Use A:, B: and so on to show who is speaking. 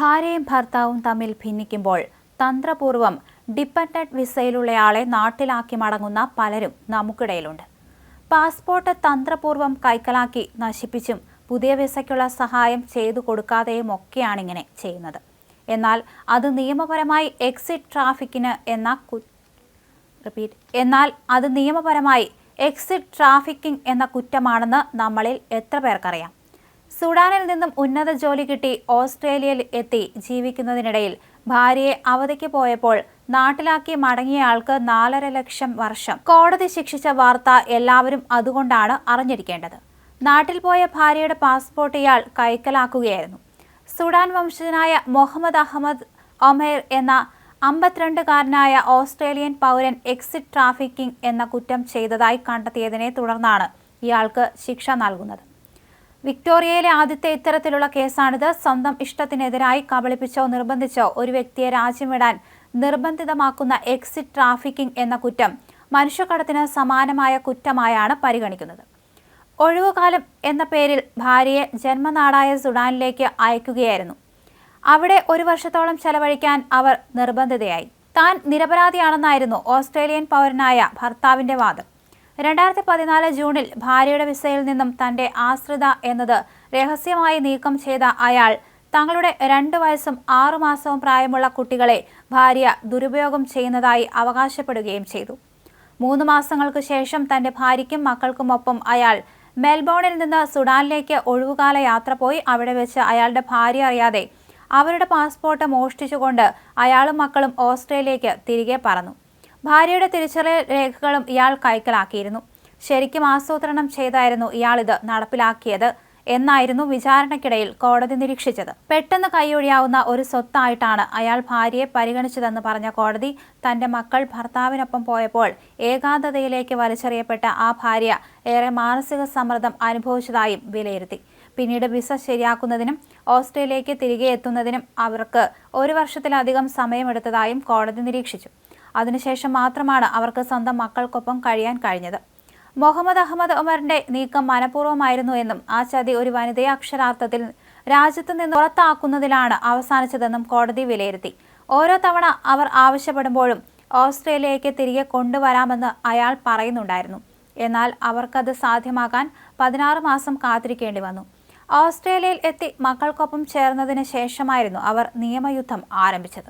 A: ഭാര്യയും ഭർത്താവും തമ്മിൽ ഭിന്നിക്കുമ്പോൾ തന്ത്രപൂർവം ഡിപ്പെൻഡന്റ് വിസയിലുള്ളയാളെ നാട്ടിലാക്കി മടങ്ങുന്ന പലരും നമുക്കിടയിലുണ്ട്. പാസ്പോർട്ട് തന്ത്രപൂർവം കൈക്കലാക്കി നശിപ്പിച്ചും പുതിയ വിസയ്ക്കുള്ള സഹായം ചെയ്തു കൊടുക്കാതെയും ഒക്കെയാണിങ്ങനെ ചെയ്യുന്നത്. എന്നാൽ അത് നിയമപരമായി എക്സിറ്റ് ട്രാഫിക്കിന് എന്ന റിപ്പീറ്റ്. എന്നാൽ അത് നിയമപരമായി എക്സിറ്റ് ട്രാഫിക്കിംഗ് എന്ന കുറ്റമാണെന്ന് നമ്മളിൽ എത്ര പേർക്കറിയാം? സുഡാനിൽ നിന്നും ഉന്നത ജോലി കിട്ടി ഓസ്ട്രേലിയയിൽ എത്തി ജീവിക്കുന്നതിനിടയിൽ ഭാര്യയെ അവധിക്ക് പോയപ്പോൾ നാട്ടിലാക്കി മടങ്ങിയയാൾക്ക് നാലര ലക്ഷം വർഷം. കോടതി ശിക്ഷിച്ച വാർത്ത എല്ലാവരും അതുകൊണ്ടാണ് അറിഞ്ഞിരിക്കേണ്ടത്. നാട്ടിൽ പോയ ഭാര്യയുടെ പാസ്പോർട്ട് ഇയാൾ കൈക്കലാക്കുകയായിരുന്നു. സുഡാൻ വംശജനായ മുഹമ്മദ് അഹമ്മദ് ഒമേർ എന്ന അമ്പത്തിരണ്ടുകാരനായ ഓസ്ട്രേലിയൻ പൗരൻ എക്സിറ്റ് ട്രാഫിക്കിംഗ് എന്ന കുറ്റം ചെയ്തതായി കണ്ടെത്തിയതിനെ തുടർന്നാണ് ഇയാൾക്ക് ശിക്ഷ നൽകുന്നത്. വിക്ടോറിയയിലെ ആദ്യത്തെ ഇത്തരത്തിലുള്ള കേസാണിത്. സ്വന്തം ഇഷ്ടത്തിനെതിരായി കബളിപ്പിച്ചോ നിർബന്ധിച്ചോ ഒരു വ്യക്തിയെ രാജ്യം വിടാൻ നിർബന്ധിതമാക്കുന്ന എക്സിറ്റ് ട്രാഫിക്കിംഗ് എന്ന കുറ്റം മനുഷ്യക്കടത്തിന് സമാനമായ കുറ്റമായാണ് പരിഗണിക്കുന്നത്. ഒഴിവുകാലം എന്ന പേരിൽ ഭാര്യയെ ജന്മനാടായ സുഡാനിലേക്ക് അയക്കുകയായിരുന്നു. അവിടെ ഒരു വർഷത്തോളം ചെലവഴിക്കാൻ അവർ നിർബന്ധിതയായി. താൻ നിരപരാധിയാണെന്നായിരുന്നു ഓസ്ട്രേലിയൻ പൗരനായ ഭർത്താവിന്റെ വാദം. രണ്ടായിരത്തി പതിനാല് ജൂണിൽ ഭാര്യയുടെ വിസയിൽ നിന്നും തന്റെ ആശ്രിത എന്നത് രഹസ്യമായി നീക്കം ചെയ്ത അയാൾ തങ്ങളുടെ രണ്ട് വയസ്സും ആറു മാസവും പ്രായമുള്ള കുട്ടികളെ ഭാര്യ ദുരുപയോഗം ചെയ്യുന്നതായി അവകാശപ്പെടുകയും ചെയ്തു. മൂന്ന് മാസങ്ങൾക്ക് ശേഷം തന്റെ ഭാര്യയ്ക്കും മക്കൾക്കുമൊപ്പം അയാൾ മെൽബോണിൽ നിന്ന് സുഡാനിലേക്ക് ഒഴിവുകാല യാത്ര പോയി. അവിടെ വെച്ച് അയാളുടെ ഭാര്യ അറിയാതെ അവരുടെ പാസ്പോർട്ട് മോഷ്ടിച്ചുകൊണ്ട് അയാളും മക്കളും ഓസ്ട്രേലിയയ്ക്ക് തിരികെ പറന്നു. ഭാര്യയുടെ തിരിച്ചറിയൽ രേഖകളും ഇയാൾ കൈക്കലാക്കിയിരുന്നു. ശരിക്കും ആസൂത്രണം ചെയ്തായിരുന്നു ഇയാൾ ഇത് നടപ്പിലാക്കിയത് എന്നായിരുന്നു വിചാരണയ്ക്കിടയിൽ കോടതി നിരീക്ഷിച്ചത്. പെട്ടെന്ന് കൈയൊഴിയാവുന്ന ഒരു സ്വത്തായിട്ടാണ് അയാൾ ഭാര്യയെ പരിഗണിച്ചതെന്ന് പറഞ്ഞ കോടതി തന്റെ മക്കൾ ഭർത്താവിനൊപ്പം പോയപ്പോൾ ഏകാന്തതയിലേക്ക് വലിച്ചെറിയപ്പെട്ട ആ ഭാര്യ ഏറെ മാനസിക സമ്മർദ്ദം അനുഭവിച്ചതായും വിലയിരുത്തി. പിന്നീട് വിസ ശരിയാക്കുന്നതിനും ഓസ്ട്രേലിയയ്ക്ക് തിരികെ എത്തുന്നതിനും അവർക്ക് ഒരു വർഷത്തിലധികം സമയമെടുത്തതായും കോടതി നിരീക്ഷിച്ചു. അതിനുശേഷം മാത്രമാണ് അവർക്ക് സ്വന്തം മക്കൾക്കൊപ്പം കഴിയാൻ കഴിഞ്ഞത്. മുഹമ്മദ് അഹമ്മദ് ഉമറിന്റെ നീക്കം മനഃപൂർവമായിരുന്നു എന്നും ആ ചതി ഒരു വനിതയെ അക്ഷരാർത്ഥത്തിൽ രാജ്യത്ത് നിന്ന് പുറത്താക്കുന്നതിലാണ് അവസാനിച്ചതെന്നും കോടതി വിലയിരുത്തി. ഓരോ തവണ അവർ ആവശ്യപ്പെടുമ്പോഴും ഓസ്ട്രേലിയയ്ക്ക് തിരികെ കൊണ്ടുവരാമെന്ന് അയാൾ പറയുന്നുണ്ടായിരുന്നു. എന്നാൽ അവർക്കത് സാധ്യമാക്കാൻ പതിനാറ് മാസം കാത്തിരിക്കേണ്ടി വന്നു. ഓസ്ട്രേലിയയിൽ എത്തി മക്കൾക്കൊപ്പം ചേർന്നതിന് ശേഷമായിരുന്നു അവർ നിയമയുദ്ധം ആരംഭിച്ചത്.